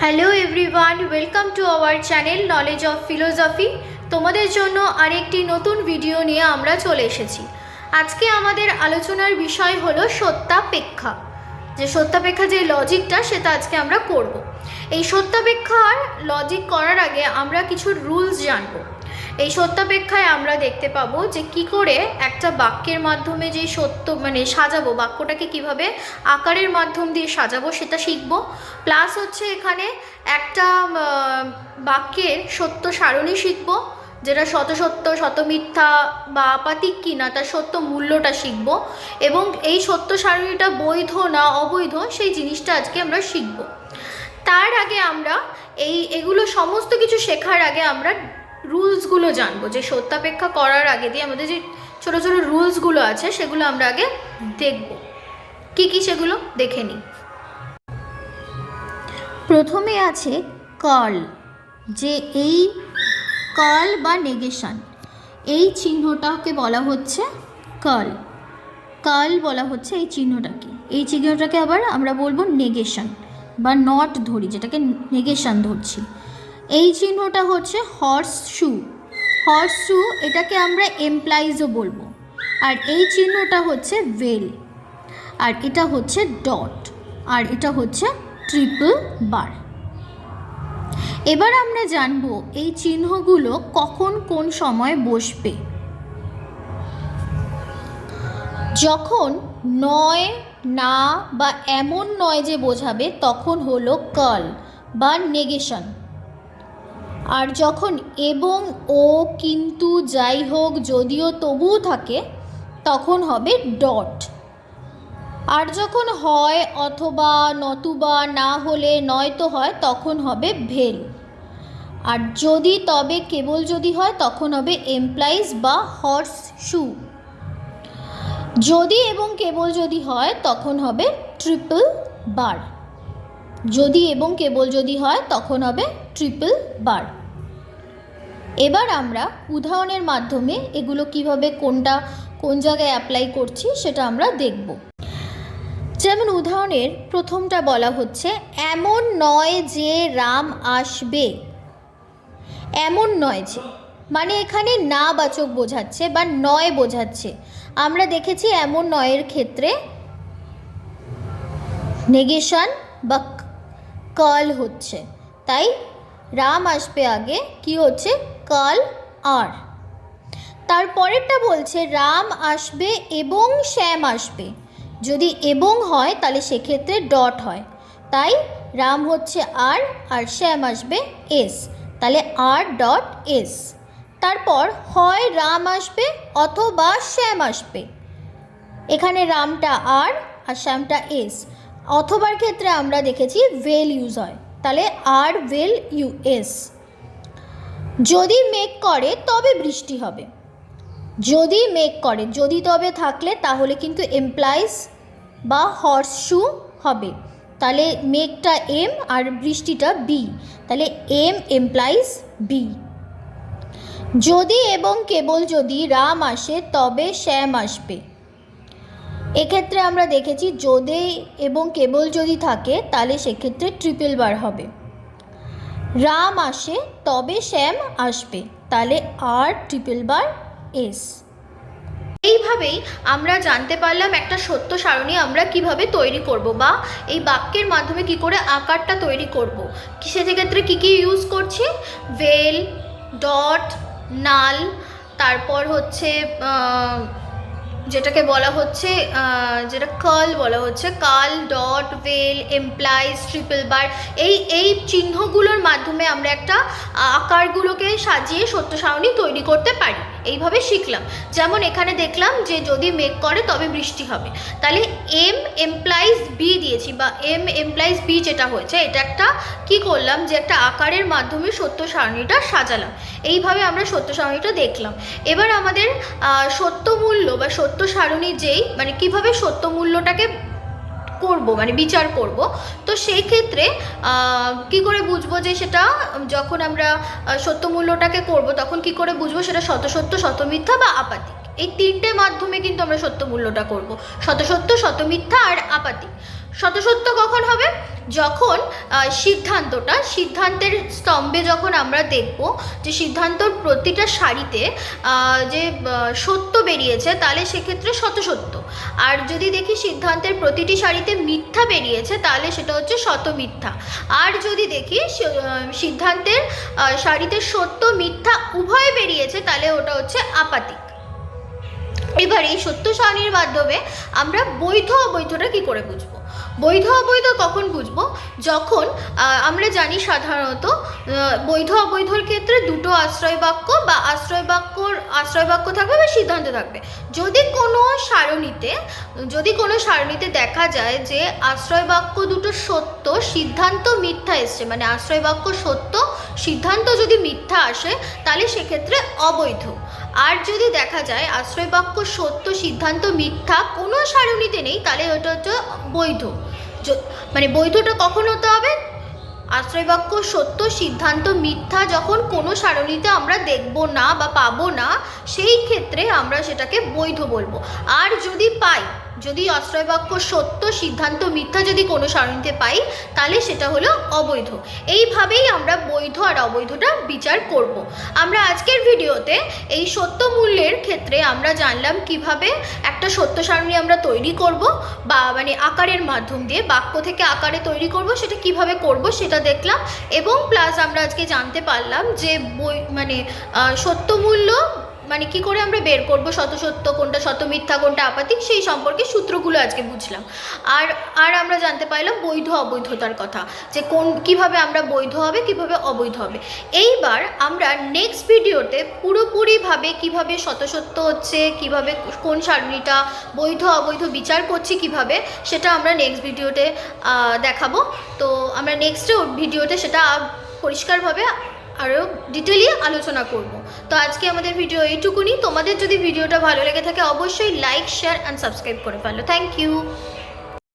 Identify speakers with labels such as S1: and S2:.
S1: Hello everyone welcome to our channel knowledge of philosophy তোমাদের জন্য আরেকটি নতুন ভিডিও নিয়ে আমরা চলে এসেছি। আজকে আমাদের আলোচনার বিষয় হলো সত্যাপেক্ষা। যে সত্যাপেক্ষা যে লজিকটা সেটা আজকে আমরা করব। এই সত্যাপেক্ষার লজিক করার আগে আমরা কিছু রুলস জানব। এই সত্যাপেক্ষায় আমরা দেখতে পাবো যে কি করে একটা বাক্যের মাধ্যমে যে সত্য মানে সাজাবো, বাক্যটাকে কীভাবে আকারের মাধ্যম দিয়ে সাজাবো সেটা শিখব। প্লাস হচ্ছে এখানে একটা বাক্যের সত্য সারণী শিখব, যেটা শত সত্য, শত মিথ্যা বা আপাতিক কিনা তার সত্য মূল্যটা শিখব এবং এই সত্য সারণীটা বৈধ না অবৈধ সেই জিনিসটা আজকে আমরা শিখব। তার আগে আমরা এই, এগুলো সমস্ত কিছু শেখার আগে আমরা রুলসগুলো জানব, যে সত্যাপেক্ষা করার আগে দিয়ে আমাদের যে ছোটো ছোটো রুলসগুলো আছে সেগুলো আমরা আগে দেখব। কি কি সেগুলো? দেখে নিই। প্রথমে আছে কার্ল, যে এই কার্ল বা নেগেশন, এই চিহ্নটাকে বলা হচ্ছে কার্ল। কার্ল বলা হচ্ছে এই চিহ্নটাকে। এই চিহ্নটাকে আবার আমরা বলব নেগেশন বা নট ধরি, যেটাকে নেগেশন ধরছি। এই চিহ্নটা হচ্ছে হর্স শু হর্স শু এটাকে আমরা এমপ্লাইজও বলব। আর এই চিহ্নটা হচ্ছে ভেল আর এটা হচ্ছে ডট আর এটা হচ্ছে ট্রিপল বার এবার আমরা জানব এই চিহ্নগুলো কখন কোন সময় বসবে। যখন নয় না বা এমন নয় যে বোঝাবে, তখন হলো কাল বা নেগেশন আর যখন এবং ও কিন্তু যাই হোক যদিও তবুও থাকে, তখন হবে ডট। আর যখন হয় অথবা নতুবা না হলে নয়তো হয়, তখন হবে ভেল। আর যদি তবে কেবল যদি হয়, তখন হবে এমপ্লাইজ বা হর্স শু। যদি এবং কেবল যদি হয়, তখন হবে ট্রিপল বার। যদি এবং কেবল যদি হয়, তখন হবে ট্রিপল বার এবার আমরা উদাহরণের মাধ্যমে এগুলো কীভাবে কোনটা, কোন জায়গায় অ্যাপ্লাই করছি সেটা আমরা দেখব। যেমন উদাহরণের প্রথমটা বলা হচ্ছে, এমন নয় যে রাম আসবে। এমন নয় যে মানে এখানে না বাচক বোঝাচ্ছে বা নয় বোঝাচ্ছে। আমরা দেখেছি এমন নয়ের ক্ষেত্রে নেগেশন বা কাল হচ্ছে। তাই রাম আসবে আগে, কি হচ্ছে? কাল আর। তারপরেরটা বলছে, রাম আসবে এবং শ্যাম আসবে। যদি এবং হয়, তাহলে সেক্ষেত্রে ডট হয়। তাই রাম হচ্ছে আর আর শ্যাম আসবে এস। তাহলে আর ডট এস। তারপর হয় রাম আসবে অথবা শ্যাম আসবে। এখানে রামটা আর আর শ্যামটা এস। অথবার ক্ষেত্রে আমরা দেখেছি ভেল ইউজ হয়। তাহলে আর ওয়েল ইউ এস যদি মেঘ করে, তবে বৃষ্টি হবে। যদি মেক করে, যদি তবে থাকলে, তাহলে কিন্তু এমপ্লাইজ বা হর্স শু হবে। তাহলে মেঘটা এম আর বৃষ্টিটা বি তাহলে এম এমপ্লাইজ বি যদি এবং কেবল যদি রাম আসে, তবে শ্যাম আসবে। এক্ষেত্রে আমরা দেখেছি যদি এবং কেবল যদি থাকে, তাহলে সেক্ষেত্রে ট্রিপল বার হবে। রাম আসে, তবে শ্যাম আসবে, তাহলে আর ট্রিপল বার এস এইভাবেই আমরা জানতে পারলাম একটা সত্য সারণী আমরা কীভাবে তৈরি করব বা এই বাক্যের মাধ্যমে কি করে আকারটা তৈরি করব। সেক্ষেত্রে কী কী ইউজ করছি? ভেল ডট নাল তারপর হচ্ছে যেটাকে বলা হচ্ছে যেটা কার্ল বলা হচ্ছে curl dot val employees triple bar এই এই চিহ্নগুলোর মাধ্যমে আমরা একটা আকারগুলোকে সাজিয়ে সত্য সারণী তৈরি করতে পারি। এইভাবে শিখলাম। যেমন এখানে দেখলাম যে যদি মেঘ করে তবে বৃষ্টি হবে। তাহলে এম এমপ্লাইজ বি দিয়েছি বা এম এমপ্লাইজ বি যেটা হয়েছে, এটা একটা কি করলাম যে একটা আকারের মাধ্যমে সত্য সারণীটা সাজালাম। এইভাবে আমরা সত্য সারণীটা দেখলাম। এবার আমাদের সত্য মূল্য বা সত্য সারণী যেই মানে কীভাবে সত্য মূল্যটাকে করব মানে বিচার করব। তো সেই ক্ষেত্রে কি করে বুঝব যে সেটা, যখন আমরা সত্য মূল্যটাকে করব, তখন কি করে বুঝব সেটা শত সত্য শত মিথ্যা বা আপাতিক? এই তিনটে মাধ্যমে কিন্তু আমরা সত্য মূল্যটা করব। শত সত্য শত মিথ্যা আর আপাতিক। সত্য কখন হবে? যখন সিদ্ধান্তটা, সিদ্ধান্তের স্তম্ভে যখন আমরা দেখব যে সিদ্ধান্তর প্রতিটা সারিতে যে সত্য বেরিয়েছে, তাহলে সেক্ষেত্রে শত সত্য আর যদি দেখি সিদ্ধান্তের প্রতিটি সারিতে মিথ্যা বেরিয়েছে, তাহলে সেটা হচ্ছে শত মিথ্যা আর যদি দেখি সিদ্ধান্তের সারিতে সত্য মিথ্যা উভয় বেরিয়েছে, তাহলে ওটা হচ্ছে আপাতিক। এবার এই সত্য সারণীর মাধ্যমে আমরা বৈধ অবৈধটা কি করে বুঝব? বৈধ অবৈধ কখন বুঝব? যখন আমরা জানি সাধারণত বৈধ অবৈধর ক্ষেত্রে দুটো আশ্রয় বাক্য বা আশ্রয় বাক্যর, আশ্রয় বাক্য থাকবে বা সিদ্ধান্ত থাকবে। যদি কোনো সারণীতে, যদি কোনো সারণীতে দেখা যায় যে আশ্রয় বাক্য দুটো সত্য, সিদ্ধান্ত মিথ্যা এসছে মানে আশ্রয় বাক্য সত্য, সিদ্ধান্ত যদি মিথ্যা আসে, তাহলে সেক্ষেত্রে অবৈধ। আর যদি দেখা যায় আশ্রয় বাক্য সত্য, সিদ্ধান্ত মিথ্যা, কোনো সারণীতে নেই, তাহলে ওটা হচ্ছে বৈধ। মানে বৈধটা কখন হতে হবে? আশ্রয় বাক্য সত্য, সিদ্ধান্ত মিথ্যা যখন কোনো সারণীতে আমরা দেখব না বা পাবো না, সেই ক্ষেত্রে আমরা সেটাকে বৈধ বলব। আর যদি পাই যদি আশ্রয় বাক্য সত্য সিদ্ধান্ত মিথ্যা যদি কোনো সারণীতে পাই তাহলে সেটা হলো অবৈধ এইভাবেই আমরা বৈধ আর অবৈধটা বিচার করব। আমরা আজকের ভিডিওতে এই সত্য মূল্যের ক্ষেত্রে আমরা জানলাম কীভাবে একটা সত্য সারণী আমরা তৈরি করব বা মানে আকারের মাধ্যম দিয়ে বাক্য থেকে আকারে তৈরি করব সেটা কীভাবে করব সেটা দেখলাম এবং প্লাস আমরা আজকে জানতে পারলাম যে বই মানে আহ, সত্য মূল্য মানে কি করে আমরা বের করব? শত সত্য কোনটা, শত মিথ্যা কোনটা, আপাতিক? সেই সম্পর্কে সূত্রগুলো আজকে বুঝলাম। আর আর আমরা জানতে পারলাম বৈধ, অবৈধতার কথা, যে কোন, কীভাবে আমরা বৈধ হবে, কীভাবে অবৈধ হবে। এইবার আমরা নেক্সট ভিডিওতে পুরোপুরিভাবে কীভাবে শত সত্য হচ্ছে, কীভাবে কোন সারণীটা বৈধ, অবৈধ বিচার করছি, কীভাবে, সেটা আমরা নেক্সট ভিডিওতে দেখাবো। তো আমরা নেক্সট ভিডিওতে সেটা পরিষ্কারভাবে আরও ডিটেলি আলোচনা করব। তো আজকে আমাদের ভিডিও এইটুকুনি। তোমাদের যদি ভিডিওটা ভালো লেগে থাকে, অবশ্যই লাইক শেয়ার অ্যান্ড সাবস্ক্রাইব করে ফেলো। Thank you